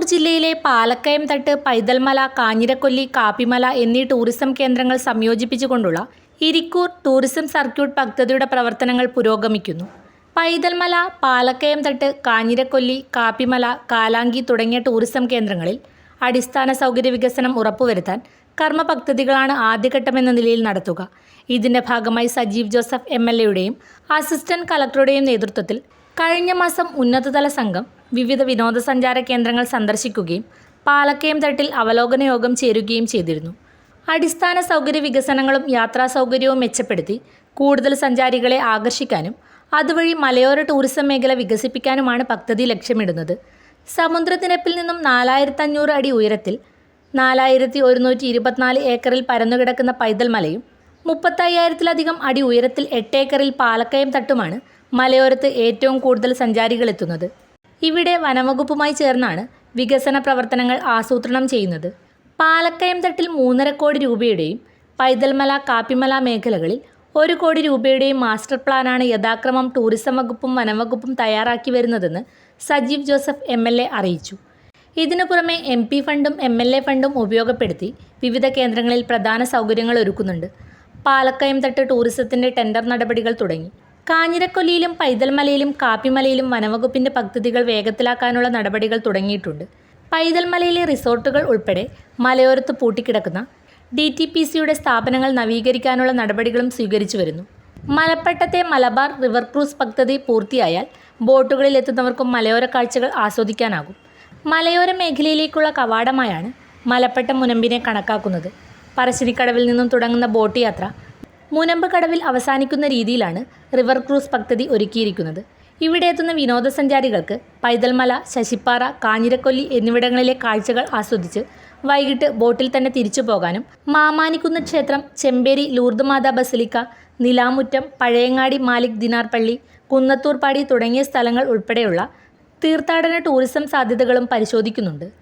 കണ്ണൂർ ജില്ലയിലെ പാലക്കയം തട്ട് പൈതൽമല കാഞ്ഞിരക്കൊല്ലി കാപ്പിമല എന്നീ ടൂറിസം കേന്ദ്രങ്ങൾ സംയോജിപ്പിച്ചുകൊണ്ടുള്ള ഇരിക്കൂർ ടൂറിസം സർക്യൂട്ട് പദ്ധതിയുടെ പ്രവർത്തനങ്ങൾ പുരോഗമിക്കുന്നു. പൈതൽമല പാലക്കയം തട്ട് കാഞ്ഞിരക്കൊല്ലി കാപ്പിമല കാലാങ്കി തുടങ്ങിയ ടൂറിസം കേന്ദ്രങ്ങളിൽ അടിസ്ഥാന സൗകര്യ വികസനം ഉറപ്പുവരുത്താൻ കർമ്മ പദ്ധതികളാണ് ആദ്യഘട്ടമെന്ന നിലയിൽ നടത്തുക. ഇതിന്റെ ഭാഗമായി സജീവ് ജോസഫ് എം എൽ എയുടെയും അസിസ്റ്റന്റ് കളക്ടറുടെയും നേതൃത്വത്തിൽ കഴിഞ്ഞ മാസം ഉന്നതതല സംഘം വിവിധ വിനോദസഞ്ചാര കേന്ദ്രങ്ങൾ സന്ദർശിക്കുകയും പാലക്കയം തട്ടിൽ അവലോകന യോഗം ചേരുകയും ചെയ്തിരുന്നു. അടിസ്ഥാന സൗകര്യ വികസനങ്ങളും യാത്രാ സൗകര്യവും മെച്ചപ്പെടുത്തി കൂടുതൽ സഞ്ചാരികളെ ആകർഷിക്കാനും അതുവഴി മലയോര ടൂറിസം മേഖല വികസിപ്പിക്കാനുമാണ് പദ്ധതി ലക്ഷ്യമിടുന്നത്. സമുദ്രത്തിനപ്പിൽ നിന്നും നാലായിരത്തഞ്ഞൂറ് അടി ഉയരത്തിൽ നാലായിരത്തി ഒരുന്നൂറ്റി ഇരുപത്തിനാല് ഏക്കറിൽ പരന്നുകിടക്കുന്ന പൈതൽ മലയും മുപ്പത്തയ്യായിരത്തിലധികം അടി ഉയരത്തിൽ എട്ടേക്കറിൽ പാലക്കയം തട്ടുമാണ് മലയോരത്ത് ഏറ്റവും കൂടുതൽ സഞ്ചാരികൾ എത്തുന്നത്. ഇവിടെ വനംവകുപ്പുമായി ചേർന്നാണ് വികസന പ്രവർത്തനങ്ങൾ ആസൂത്രണം ചെയ്യുന്നത്. പാലക്കയം തട്ടിൽ മൂന്നര കോടി രൂപയുടെയും പൈതൽമല കാപ്പിമല മേഖലകളിൽ ഒരു കോടി രൂപയുടെയും മാസ്റ്റർ പ്ലാനാണ് യഥാക്രമം ടൂറിസം വകുപ്പും വനംവകുപ്പും തയ്യാറാക്കി വരുന്നതെന്ന് Sajeev Joseph M L A അറിയിച്ചു. ഇതിനു പുറമെ എം പി ഫണ്ടും എം എൽ എ ഫണ്ടും ഉപയോഗപ്പെടുത്തി വിവിധ കേന്ദ്രങ്ങളിൽ പ്രധാന സൗകര്യങ്ങൾ ഒരുക്കുന്നുണ്ട്. പാലക്കയം തട്ട് ടൂറിസത്തിന്റെ ടെൻഡർ നടപടികൾ തുടങ്ങി. കാഞ്ഞിരക്കൊല്ലിയിലും പൈതൽമലയിലും കാപ്പിമലയിലും വനവകുപ്പിന്റെ പദ്ധതികൾ വേഗത്തിലാക്കാനുള്ള നടപടികൾ തുടങ്ങിയിട്ടുണ്ട്. പൈതൽമലയിലെ റിസോർട്ടുകൾ ഉൾപ്പെടെ മലയോരത്ത് പൂട്ടിക്കിടക്കുന്ന ഡി ടി പി സിയുടെ സ്ഥാപനങ്ങൾ നവീകരിക്കാനുള്ള നടപടികളും സ്വീകരിച്ചു വരുന്നു. മലപ്പട്ടത്തെ മലബാർ റിവർ ക്രൂസ് പദ്ധതി പൂർത്തിയായാൽ ബോട്ടുകളിൽ എത്തുന്നവർക്കും മലയോര കാഴ്ചകൾ ആസ്വദിക്കാനാകും. മലയോര മേഖലയിലേക്കുള്ള കവാടമായാണ് മലപ്പട്ട മുനമ്പിനെ കണക്കാക്കുന്നത്. പറശ്ശിനിക്കടവിൽ നിന്നും തുടങ്ങുന്ന ബോട്ട് യാത്ര മുനമ്പ് കടവിൽ അവസാനിക്കുന്ന രീതിയിലാണ് റിവർ ക്രൂസ് പദ്ധതി ഒരുക്കിയിരിക്കുന്നത്. ഇവിടെ എത്തുന്ന വിനോദസഞ്ചാരികൾക്ക് പൈതൽമല ശശിപ്പാറ കാഞ്ഞിരക്കൊല്ലി എന്നിവിടങ്ങളിലെ കാഴ്ചകൾ ആസ്വദിച്ച് വൈകിട്ട് ബോട്ടിൽ തന്നെ തിരിച്ചു പോകാനും മാമാനിക്കുന്ന് ക്ഷേത്രം ചെമ്പേരി ലൂർദ് മാതാ ബസലിക്ക നിലാമുറ്റം പഴയങ്ങാടി മാലിക് ദിനാർപ്പള്ളി കുന്നത്തൂർപ്പാടി തുടങ്ങിയ സ്ഥലങ്ങൾ ഉൾപ്പെടെയുള്ള തീർത്ഥാടന ടൂറിസം സാധ്യതകളും പരിശോധിക്കുന്നുണ്ട്.